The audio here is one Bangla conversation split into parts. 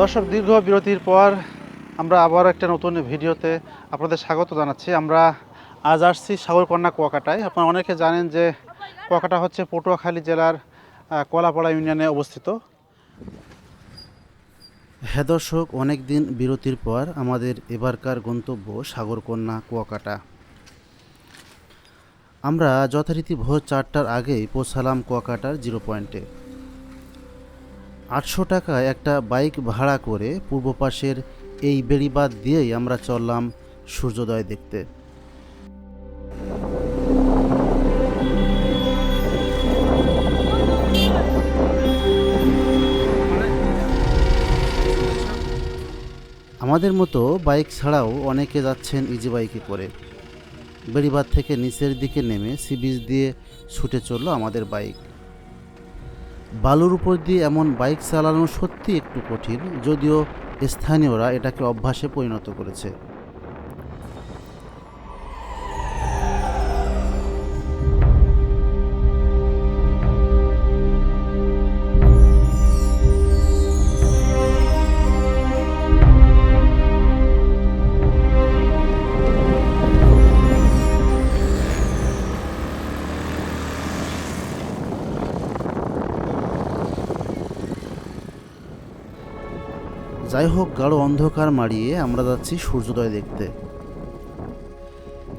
দর্শক, দীর্ঘ বিরতির পর আমরা আবার একটা নতুন ভিডিওতে আপনাদের স্বাগত জানাচ্ছি। আমরা আজ আসছি সাগরকন্যা কুয়াকাটায়। আপনারা অনেকে জানেন যে কুয়াকাটা হচ্ছে পটুয়াখালী জেলার কলাপাড়া ইউনিয়নে অবস্থিত। হ্যাঁ দর্শক অনেক দিন বিরতির পর আমাদের এবারকার গন্তব্য সাগরকন্যা কুয়াকাটা। আমরা যথারীতি ভোর চারটার আগেই পৌঁছালাম কুয়াকাটার জিরো পয়েন্টে। আটশো টাকায় একটা বাইক ভাড়া করে পূর্ব পাশের এই বেড়িবাদ দিয়েই আমরা চললাম সূর্যোদয় দেখতে। আমাদের মতো বাইক ছাড়াও অনেকে যাচ্ছেন ইজি বাইকে করে। বেড়িবাদ থেকে নিচের দিকে নেমে সি বিচ দিয়ে ছুটে চলল আমাদের বাইক। বালুর উপর দিয়ে এমন বাইক চালানো সত্যি একটু কঠিন, যদিও স্থানীয়রা এটাকে অভ্যাসে পরিণত করেছে। যাই হোক, গাঢ় অন্ধকার মারিয়ে আমরা যাচ্ছি সূর্যোদয় দেখতে।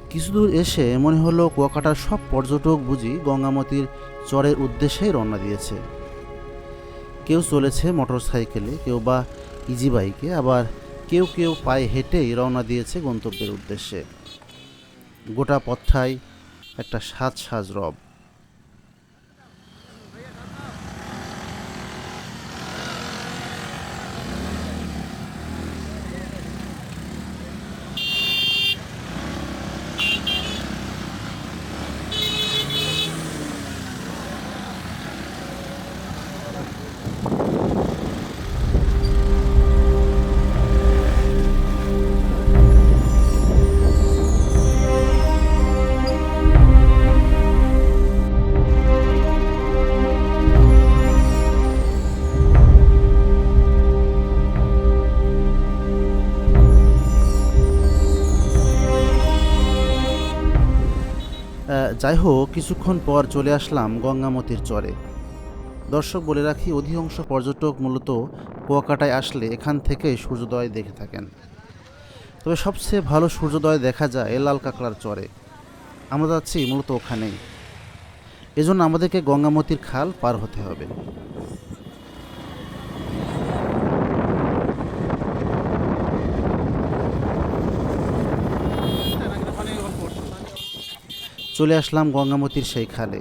কিছু দূর এসে মনে হলো কুয়াকাটার সব পর্যটক বুঝি গঙ্গামতির চরের উদ্দেশ্যেই রওনা দিয়েছে। কেউ চলেছে মোটর সাইকেলে কেউ বা ইজি বাইকে আবার কেউ কেউ পায়ে হেঁটেই রওনা দিয়েছে গন্তব্যের উদ্দেশ্যে। গোটা পথটাই একটা সাজ সাজ রব। যাই হোক, কিছুক্ষণ পর চলে আসলাম গঙ্গামতির চরে। দর্শক, বলে রাখি, অধিকাংশ পর্যটক মূলত কুয়াকাটায় আসলে এখান থেকে সূর্যোদয় দেখে থাকেন। তবে সবচেয়ে ভালো সূর্যোদয় দেখা যায় লাল কাঁকড়ার চরে। আমরা যাচ্ছি মূলত ওখানেই। এজন্য আমাদেরকে গঙ্গামতির খাল পার হতে হবে। চলে আসলাম গঙ্গামতির সেই খালে।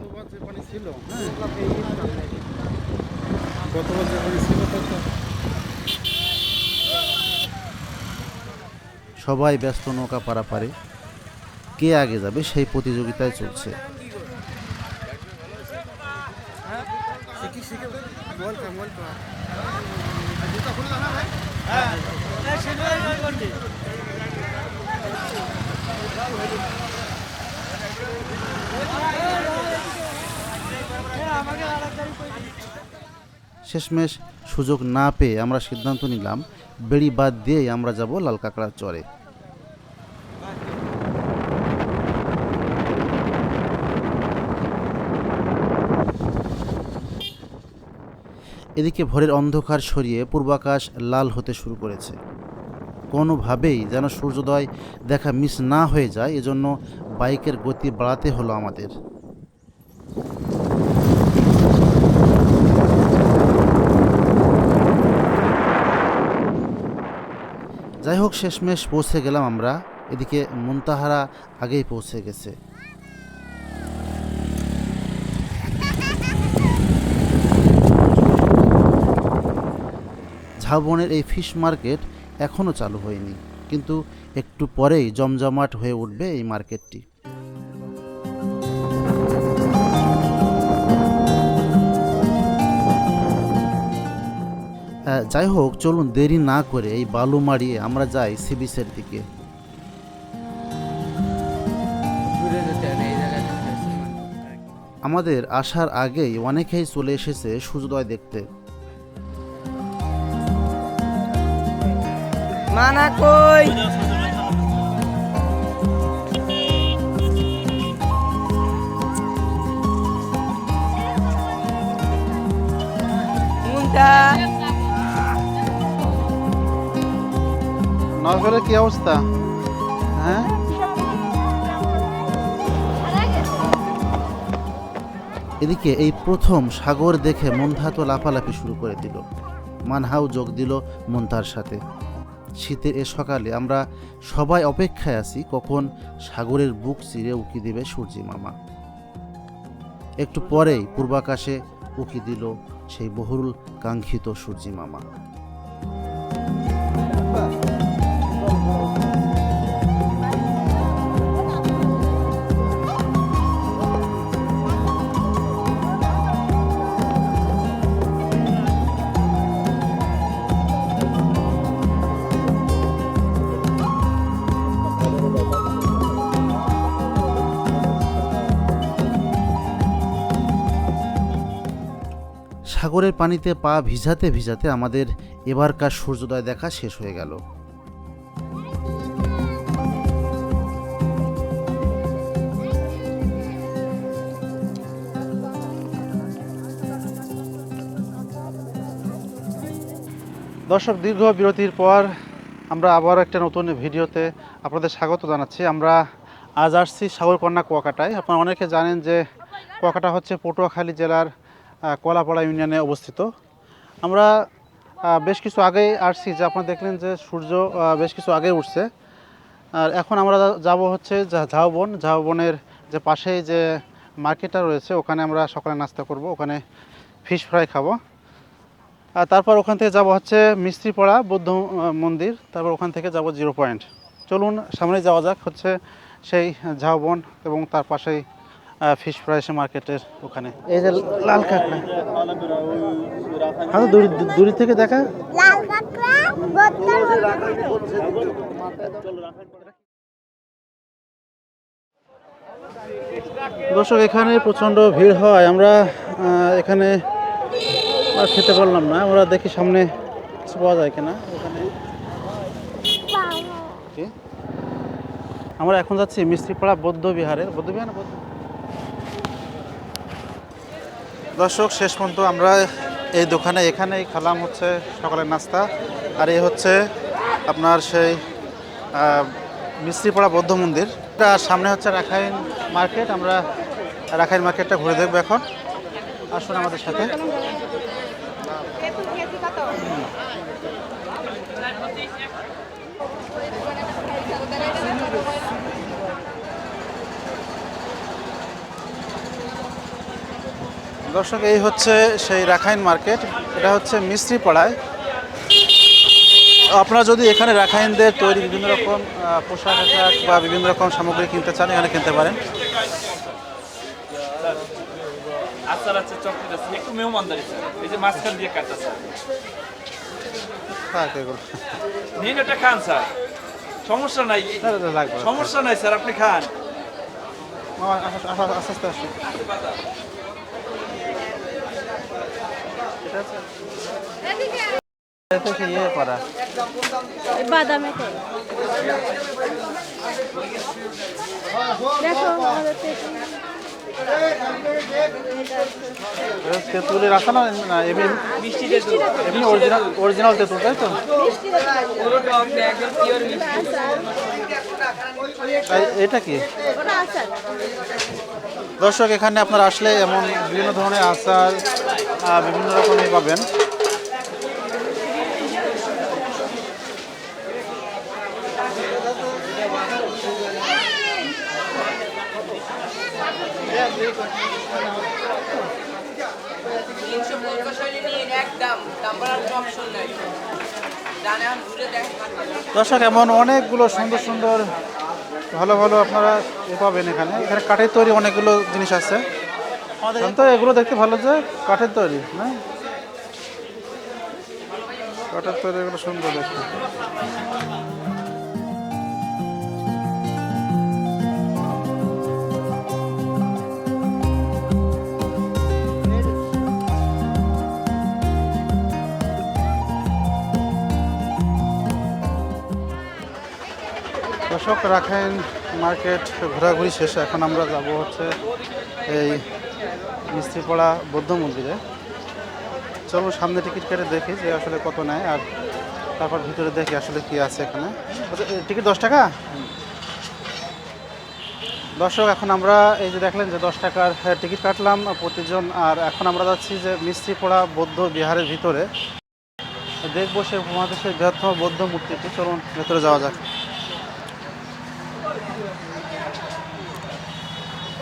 সবাই ব্যস্ত নৌকা পারাপারে। কে আগে যাবে সেই প্রতিযোগিতায় চলছে। শেষমেশ সুযোগ না পেয়ে আমরা সিদ্ধান্ত নিলাম, বেড়ি বাদ দিয়েই আমরা যাব লাল কাঁকড়ার চরে। এদিকে ভোরের অন্ধকার সরিয়ে পূর্বাকাশ লাল হতে শুরু করেছে। কোনোভাবেই যেন সূর্যোদয় দেখা মিস না হয়ে যায়, এজন্য বাইকের গতি বাড়াতে হলো আমাদের। যাই হোক, শেষমেশ পৌঁছে গেলাম আমরা। এদিকে মুনতাহারা আগেই পৌঁছে গেছে। ঝাউবনের এই ফিশ মার্কেট এখনও চালু হয়নি, কিন্তু একটু পরেই জমজমাট হয়ে উঠবে এই মার্কেটটি। যাই হোক, চলুন দেরি না করে এই বালু মারিয়ে আমরা যাই সি বিচের দিকে। আমাদের আসার আগেই অনেকেই চলে এসেছে সূর্যোদয় দেখতে। মানা কই? কি অবস্থা? হ্যাঁ? এদিকে এই প্রথম সাগর দেখে মন্থা তো লাফালাফি শুরু করে দিল। মানহাও যোগ দিল মন্থার সাথে। শীতের এ সকালে আমরা সবাই অপেক্ষায় আছি কখন সাগরের বুক চিরে উকি দেবে সূর্যি মামা। একটু পরেই পূর্বাকাশে উকি দিল সেই বহুল কাঙ্ক্ষিত সূর্যি মামা। সাগরের পানিতে পা ভিজাতে ভিজাতে আমাদের এবারকার সূর্যোদয় দেখা শেষ হয়ে গেল। দর্শক, দীর্ঘ বিরতির পর আমরা আবার একটা নতুন ভিডিওতে আপনাদের স্বাগত জানাচ্ছি। আমরা আজ আসছি সাগরকন্যা কুয়াকাটায়। আপনারা অনেকে জানেন যে কুয়াকাটা হচ্ছে পটুয়াখালী জেলার কলাপাড়া ইউনিয়নে অবস্থিত। আমরা বেশ কিছু আগেই আসছি যে আপনারা দেখলেন যে সূর্য বেশ কিছু আগে উঠছে। আর এখন আমরা যাব হচ্ছে ঝাউবন। ঝাউবনের যে পাশেই যে মার্কেটটা রয়েছে, ওখানে আমরা সকালে নাস্তা করব। ওখানে ফিশ ফ্রাই খাব। আর তারপর ওখান থেকে যাব হচ্ছে মিস্ত্রিপাড়া বৌদ্ধ মন্দির। তারপর ওখান থেকে যাব জিরো পয়েন্ট। চলুন সামনে যাওয়া যাক হচ্ছে সেই ঝাউবন এবং তার পাশেই ফিশ ফ্রাই সে মার্কেটের ওখানে। এই যে লাল কাঁকড়া। হ্যাঁ দূর দূরি থেকে দেখা? লাল দর্শক এখানে প্রচণ্ড ভিড় হয়। আমরা এখানে আর খেতে পারলাম না। আমরা দেখি সামনে কিছু পাওয়া যায় কিনা। ওখানে আমরা এখন যাচ্ছি মিস্ত্রিপাড়া বৌদ্ধ বিহারে বৌদ্ধ বিহার না বৌদ্ধ দর্শক, শেষ পর্যন্ত আমরা এই দোকানে এখানেই খালাম হচ্ছে সকালের নাস্তা। আর এই হচ্ছে আপনার সেই মিস্ত্রিপাড়া বৌদ্ধ মন্দির। আর সামনে হচ্ছে রাখাইন মার্কেট। আমরা রাখাইন মার্কেটটা ঘুরে দেখব এখন। আসুন আমাদের সাথে। দর্শক এই হচ্ছে সেই রাখাইন মার্কেট। এটা হচ্ছে মিস্ত্রি পাড়ায় আপনারা যদি এখানে রাখাইনদের তৈরি বিভিন্ন রকম পোশাক আশাক বা বিভিন্ন রকম সামগ্রী কিনতে চান এখানে কিনতে পারেন। সমস্যা নাই। সমস্যা নাই স্যার আপনি খান। আস্তে আস্তে। আসুন এটা কি করা বাদামে খাই দেখো, আমাদের তেঁতুলের আসা না এমনি এমনি অরিজিনাল অরিজিনাল তেঁতুল তাই তো এটা কি দর্শক, এখানে আপনারা আসলে এমন বিভিন্ন ধরনের আচার বিভিন্ন রকমের পাবেন। দর্শক, এমন অনেকগুলো সুন্দর সুন্দর ভালো ভালো আপনারা এ পাবেন এখানে। এখানে কাঠের তৈরি অনেকগুলো জিনিস আছে। তো এগুলো দেখতে ভালো যে কাঠের তৈরি, না? কাঠের তৈরি এগুলো সুন্দর দেখতে। দর্শক রাখাইন মার্কেট ঘোরাঘুরি শেষে এখন আমরা যাব হচ্ছে এই মিস্ত্রিপাড়া বৌদ্ধ মন্দিরে। চলো সামনে টিকিট কেটে দেখি যে আসলে কত নেয় আর তারপর ভিতরে দেখি আসলে কি আছে এখানে। আচ্ছা, টিকিট দশ টাকা? দর্শক এখন আমরা এই যে দেখলেন যে দশ টাকার টিকিট কাটলাম প্রতিজন আর এখন আমরা যাচ্ছি যে মিস্ত্রিপাড়া বৌদ্ধ বিহারের ভিতরে। দেখব সে উপমহাদেশের বৃহত্তম বৌদ্ধ মূর্তিটি। চলুন ভেতরে যাওয়া যাক।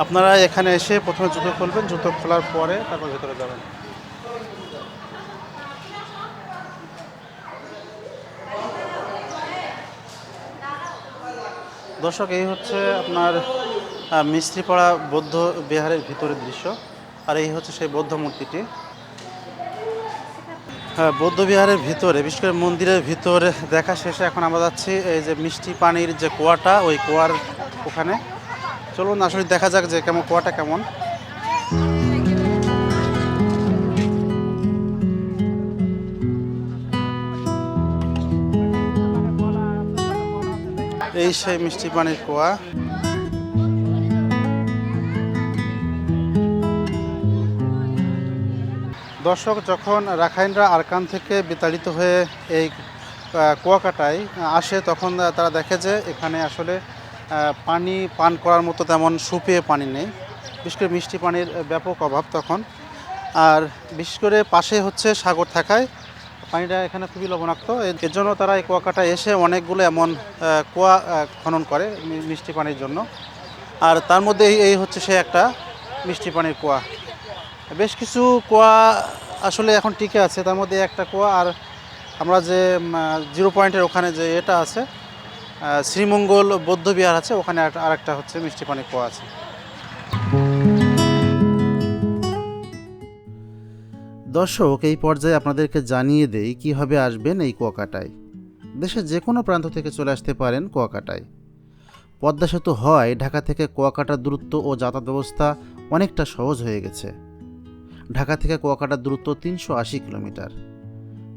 আপনারা এখানে এসে প্রথমে জুতো খুলবেন, জুতো খোলার পরে তারপর ভেতরে যাবেন। দর্শক, এই হচ্ছে আপনার মিস্ত্রিপাড়া বৌদ্ধ বিহারের ভিতরের দৃশ্য, আর এই হচ্ছে সেই বৌদ্ধ মূর্তিটি। হ্যাঁ বৌদ্ধ ভিতরে, বিশেষ করে মন্দিরের ভিতরে দেখা শেষে এখন আমরা যাচ্ছি, এই যে মিষ্টি পানির যে কুয়াটা, ওই কুয়ার ওখানে। চলুন, আসলে দেখা যাক যে কেমন, কুয়াটা কেমন। এই সেই মিষ্টি পানির কুয়া। দর্শক, যখন রাখাইনরা আরকান থেকে বিতাড়িত হয়ে এই কুয়াকাটায় আসে, তখন তারা দেখে যে এখানে আসলে পানি পান করার মতো তেমন সুপেয় পানি নেই। বিশেষ করে মিষ্টি পানির ব্যাপক অভাব তখন। আর বিশেষ করে পাশে হচ্ছে সাগর থাকায় পানিটা এখানে খুবই লবণাক্ত। এর- জন্য তারা এই কুয়াকাটায় এসে অনেকগুলো এমন কুয়া খনন করে মিষ্টি পানির জন্য। আর তার মধ্যে এই হচ্ছে সে একটা মিষ্টি পানির কুয়া। বেশ কিছু কুয়া আসলে এখন টিকে আছে, তার মধ্যে একটা কুয়া আর আমরা যে জিরো পয়েন্টের ওখানে যে এটা আছে শ্রীমঙ্গল বৌদ্ধ বিহার আছে, ওখানে আর একটা- হচ্ছে মিষ্টি পানির কুয়া আছে। দর্শক, এই পর্যায়ে আপনাদেরকে জানিয়ে দেই কীভাবে আসবেন এই কুয়াকাটায়। দেশের যে কোনো প্রান্ত থেকে চলে আসতে পারেন কুয়াকাটায়। পদ্মা সেতু হয়, ঢাকা থেকে কুয়াকাটার দূরত্ব ও যাতায়াত ব্যবস্থা অনেকটা সহজ হয়ে গেছে। ঢাকা থেকে কুয়াকাটার দূরত্ব তিনশো আশি কিলোমিটার।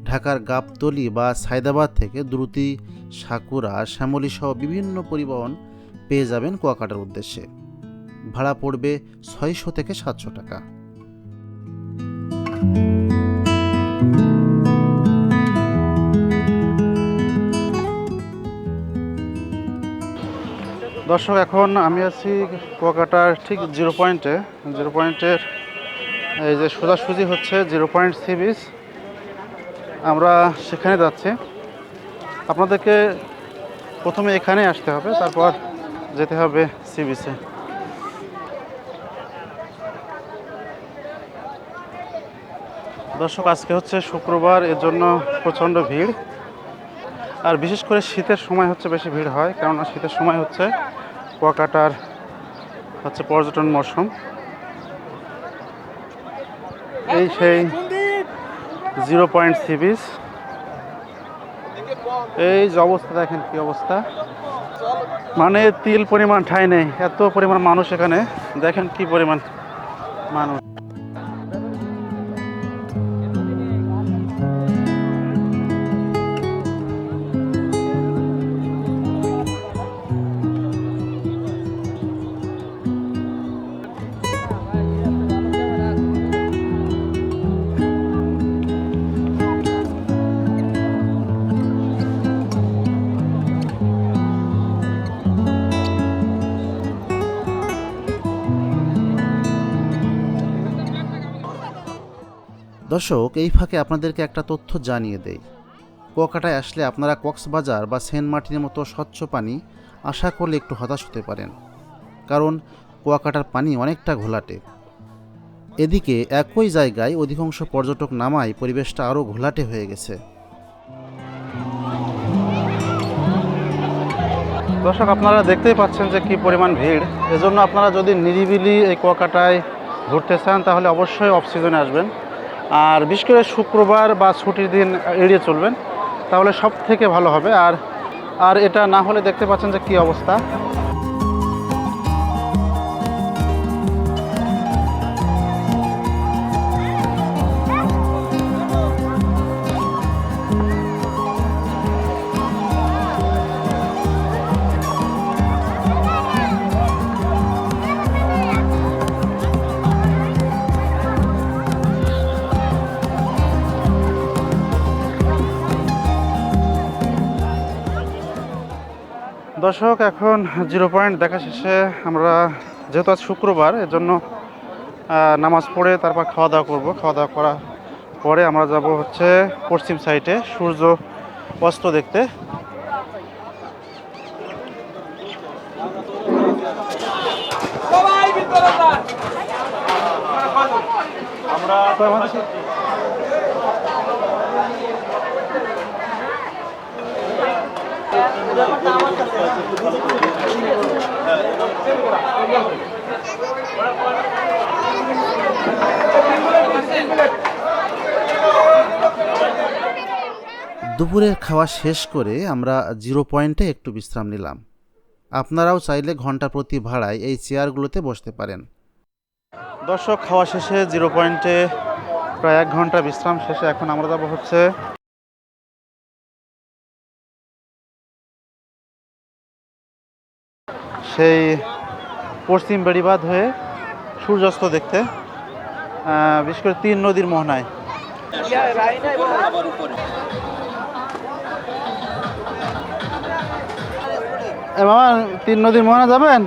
ঢাকার গাবতলি বা সায়দাবাদ থেকে দ্রুতি সাকুরা শ্যামলী সহ বিভিন্ন পরিবহন পেয়ে যাবেন কুয়াকাটার উদ্দেশ্যে। ভাড়া পড়বে ছয়শো থেকে সাতশো টাকা। দর্শক, এখন আমি আছি কুয়াকাটার ঠিক জিরো পয়েন্টে। জিরো পয়েন্টের এই যে সোজাসুজি হচ্ছে জিরো পয়েন্ট সি বিচ আমরা সেখানে যাচ্ছি। আপনাদেরকে প্রথমে এখানে আসতে হবে, তারপর যেতে হবে সি বিচে দর্শক, আজকে হচ্ছে শুক্রবার এর জন্য প্রচণ্ড ভিড়। আর বিশেষ করে শীতের সময় হচ্ছে বেশি ভিড় হয়, কেননা শীতের সময় হচ্ছে কুয়াকাটার হচ্ছে পর্যটন মরশুম। এই সেই জিরো পয়েন্ট সিবিস এই যে অবস্থা, দেখেন কি অবস্থা। মানে তিল পরিমাণ ঠাই নেই, এত পরিমাণ মানুষ এখানে। দেখেন কি পরিমাণ মানুষ। দর্শক, এই ফাঁকে আপনাদেরকে একটা তথ্য জানিয়ে দেই। কুয়াকাটায় আসলে আপনারা কক্সবাজার বা সেন্ট মার্টিনের মতো স্বচ্ছ পানি আশা করলে একটু হতাশ হতে পারেন। কারণ কুয়াকাটার পানি অনেকটা ঘোলাটে। এদিকে একই জায়গায় অধিকাংশ পর্যটক নামায় পরিবেশটা আরও ঘোলাটে হয়ে গেছে। দর্শক, আপনারা দেখতেই পাচ্ছেন যে কি পরিমাণ ভিড়। এজন্য আপনারা যদি নিরিবিলি এই কুয়াকাটায় ঘুরতে চান, তাহলে অবশ্যই অফ সিজনে আসবেন। আর বিশেষ করে শুক্রবার বা ছুটির দিন এড়িয়ে চলবেন, তাহলে সব থেকে ভালো হবে। আর আর এটা না হলে দেখতে পাচ্ছেন যে কী অবস্থা। দর্শক এখন জিরো পয়েন্ট দেখা শেষে আমরা যেহেতু আজ শুক্রবার এর জন্য নামাজ পড়ে তারপর খাওয়া দাওয়া করব। খাওয়া দাওয়া করার পরে আমরা যাব হচ্ছে পশ্চিম সাইডে সূর্য অস্ত দেখতে। আমরা দুপুরের খাওয়া শেষ করে আমরা জিরো পয়েন্টে একটু বিশ্রাম নিলাম। আপনারাও চাইলে ঘণ্টা প্রতি ভাড়ায় এই চেয়ারগুলোতে বসতে পারেন। দর্শক, খাওয়া শেষে জিরো পয়েন্টে প্রায় এক ঘণ্টা বিশ্রাম শেষে এখন আমরা যাব হচ্ছে সেই পশ্চিম বেড়িবাঁধ হয়ে সূর্যাস্ত দেখতে বিশেষ করে তিন নদীর মোহনায়। এ মামা তিন নদীর মোহনা যাবেন?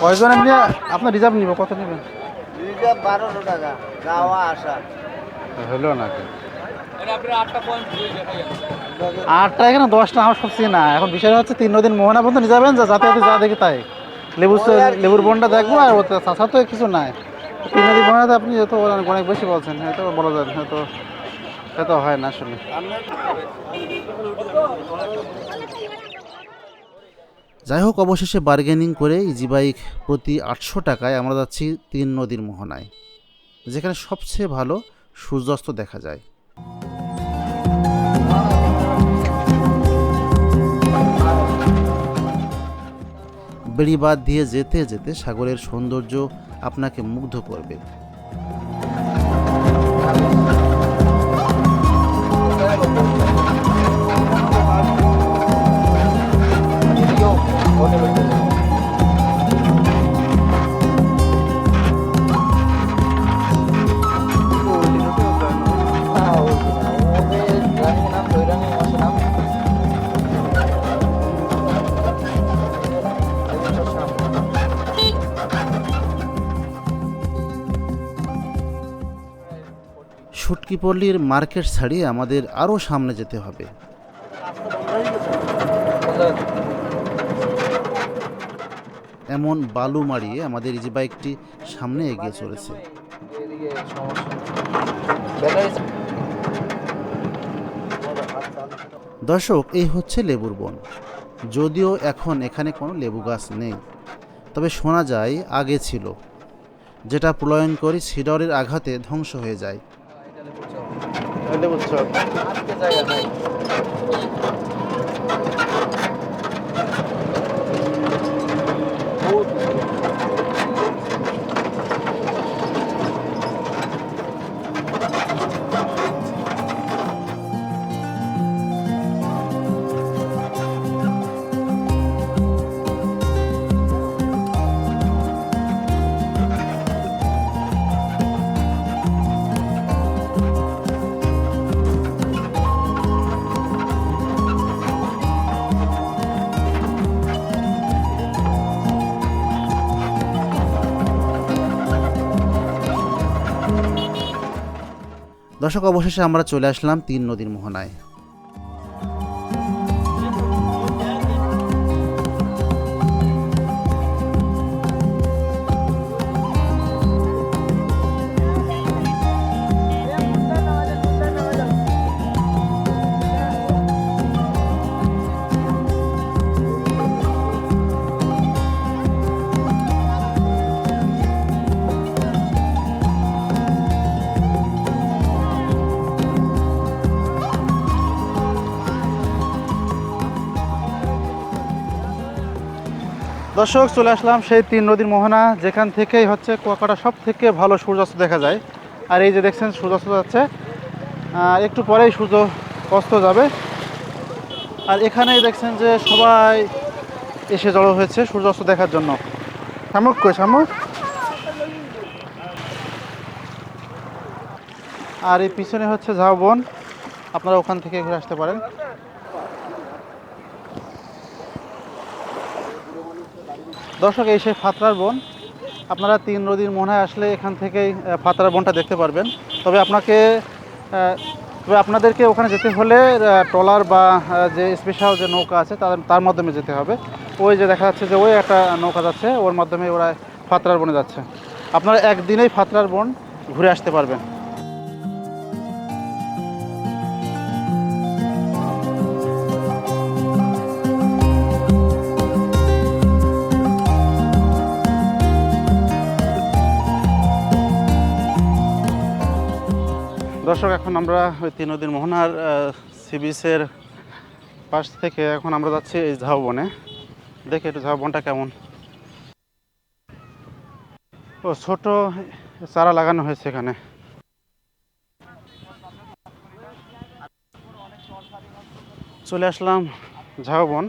কয়জন এমনি আপনার রিজার্ভ নিব কত নেবেন? রিজার্ভ বারোশো টাকা যাওয়া আসা। হলো নাকি আটটা পয়েন্ট দুই দেখা যাচ্ছে আটটা এখানে দশটা আমার সবচেয়ে না এখন বিষয় হচ্ছে তিন নদীর মোহনা পর্যন্ত যাবেন যা যাতে যাতে যা দেখি তাই। লেবু লেবুর বনটা দেখব আর ওতে চাষা তো কিছু নাই। তিন নদীর মোহনাতে আপনি হয়তো অনেক বেশি বলছেন হয়তো বলা যায় হয়তো হয়তো হয় না আসলে। যাই হোক অবশেষে বার্গেনিং করে ইজি বাইক প্রতি আটশো টাকায় আমরা যাচ্ছি তিন নদীর মোহনায় যেখানে সবচেয়ে ভালো সূর্যাস্ত দেখা যায়। বেড়িবাঁধ দিয়ে যেতে যেতে সাগরের সৌন্দর্য আপনাকে মুগ্ধ করবে। সুটকিপল্লির মার্কেট ছাড়িয়ে আমাদের আরও সামনে যেতে হবে। এমন বালু মারিয়ে আমাদের ইজি বাইকটি সামনে এগিয়ে চলেছে। দর্শক, এই হচ্ছে লেবুর বন। যদিও এখন এখানে কোনো লেবু গাছ নেই, তবে শোনা যায় আগে ছিল, যেটা প্রলয়ন করে সিডরের আঘাতে ধ্বংস হয়ে যায়। লেবুর চপ দর্শক অবশেষে আমরা চলে আসলাম তিন নদীর মোহনায়। দর্শক, চলে আসলাম সেই তিন নদীর মোহনা, যেখান থেকেই হচ্ছে কুয়াকাটা সব থেকে ভালো সূর্যাস্ত দেখা যায়। আর এই যে দেখছেন, সূর্যাস্ত যাচ্ছে। একটু পরেই সূর্য অস্ত যাবে। আর এখানেই দেখছেন যে সবাই এসে জড়ো হয়েছে সূর্যাস্ত দেখার জন্য। শামুক কই, শামুক? আর এই পিছনে হচ্ছে ঝাউবন। আপনারা ওখান থেকে ঘুরে আসতে পারেন। দর্শক, এই সেই ফাতরার বন। আপনারা তিন নদীর মোহনায় আসলে এখান থেকেই ফাতরার বনটা দেখতে পারবেন। তবে আপনাকে তবে আপনাদেরকে ওখানে যেতে হলে ট্রলার বা যে স্পেশাল যে নৌকা আছে তার তার মাধ্যমে যেতে হবে। ওই যে দেখা যাচ্ছে যে ওই একটা নৌকা যাচ্ছে, ওর মাধ্যমে ওরা ফাতরার বনে যাচ্ছে। আপনারা একদিনেই ফাতরার বন ঘুরে আসতে পারবেন। দর্শক, এখন আমরা ওই তিন নদীর মোহনার সি বিচের পাশ থেকে এখন আমরা যাচ্ছি এই ঝাউবনে দেখি একটু ঝাউবনটা কেমন। ও, ছোট চারা লাগানো হয়েছে এখানে। চলে আসলাম ঝাউবন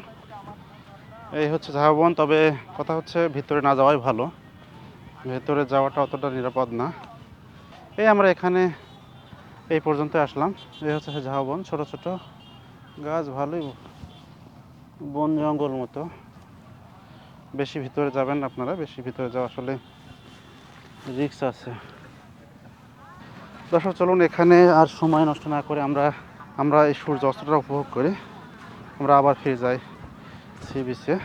এই হচ্ছে ঝাউবন তবে কথা হচ্ছে ভিতরে না যাওয়াই ভালো। ভেতরে যাওয়াটা অতটা নিরাপদ না। এই আমরা এখানে এই পর্যন্ত আসলাম। এই হচ্ছে ঝাউবন ছোট ছোট গাছ ভালোই বন জঙ্গল মতো। বেশি ভিতরে যাবেন আপনারা বেশি ভিতরে যাওয়া আসলে রিক্স আছে। দর্শক চলুন এখানে আর সময় নষ্ট না করে আমরা আমরা এই সূর্য অস্তটা উপভোগ করি। আমরা আবার ফিরে যাই সি বিচে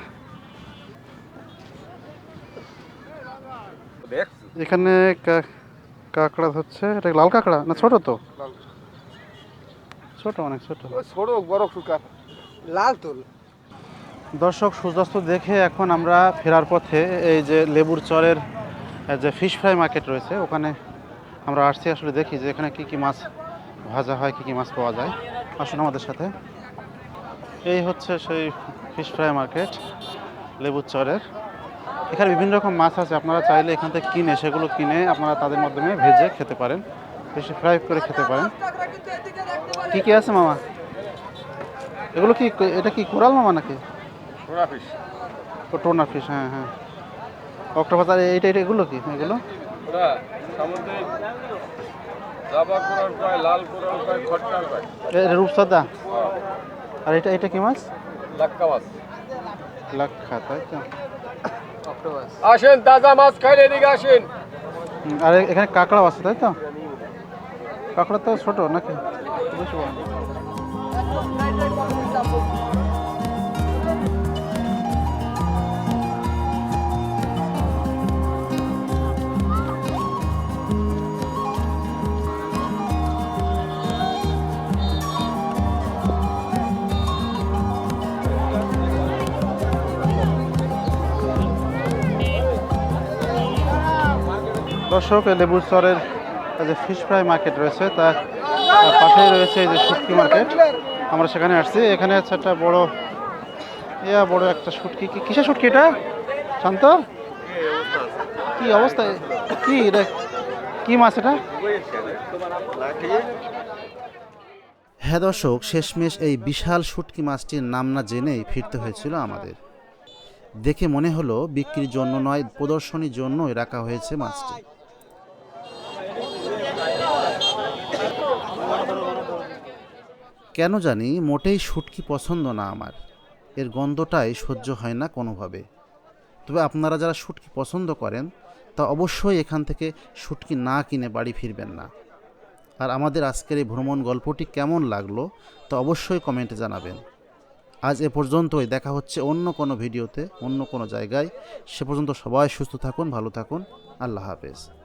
এখানে কাঁকড়া হচ্ছে এটা লাল কাঁকড়া না ছোট তো? ছোট অনেক ছোট। ছোট বড় শুকার লাল তুল। দর্শক সূর্যাস্ত দেখে এখন আমরা ফেরার পথে এই যে লেবুর চরের যে ফিশ ফ্রাই মার্কেট রয়েছে ওখানে আমরা আসছি। আসলে দেখি যে এখানে কি কি মাছ ভাজা হয় কি কি মাছ পাওয়া যায়। আসুন আমাদের সাথে। এই হচ্ছে সেই ফিশ ফ্রাই মার্কেট লেবুর চরের। এখানে বিভিন্ন রকম মাছ আছে আপনারা চাইলে এখান থেকে কিনে সেগুলো কিনে আপনারা তাদের মাধ্যমে ভেজে খেতে পারেন। বেশি ফ্রাই করে খেতে পারেন। কি কি আছে মামা? এগুলো কি এটা কি কোরাল মামা নাকি? টোনা ফিশ হ্যাঁ হ্যাঁ। অক্টোপাস আর এইটা এইটা এগুলো কি? এগুলো? এটা রূপসাদা? আর এটা এটা কি মাছ? লাক্কা মাছ। লাক্ষা তাই তো। আসেন তাজা মাছ খাইলে এদিকে আসেন। আর এখানে কাঁকড়াও আছে তাই তো? কাঁকড়া তো ছোট নাকি? দর্শক লেবুর চরের যে ফিশ ফ্রাই মার্কেট রয়েছে তার পাশেই রয়েছে এই যে শুটকি মার্কেট আমরা সেখানে আসছি। এখানে হচ্ছে একটা বড়, ইয়া বড় একটা শুটকি। কিসের শুটকি এটা? শান্ত কি অবস্থা? কি এটা? কি মাছ এটা? হ্যাঁ দর্শক, শেষমেশ এই বিশাল শুটকি মাছটির নাম না জেনেই ফিরতে হয়েছিল আমাদের। দেখে মনে হলো বিক্রির জন্য নয়, প্রদর্শনীর জন্যই রাখা হয়েছে মাছটি। কেন জানি মোটেই শুটকি পছন্দ না আমার। এর গন্ধটাই সহ্য হয় না কোনোভাবে। তবে আপনারা যারা শুটকি পছন্দ করেন, তা অবশ্যই এখান থেকে শুটকি না কিনে বাড়ি ফিরবেন না। আর আমাদের আজকের এই ভ্রমণ গল্পটি কেমন লাগল, তা অবশ্যই কমেন্টে জানাবেন। আজ এ পর্যন্তই, দেখা হচ্ছে অন্য কোনো ভিডিওতে, অন্য কোনো জায়গায়। সে পর্যন্ত সবাই সুস্থ থাকুন, ভালো থাকুন। আল্লাহ হাফেজ।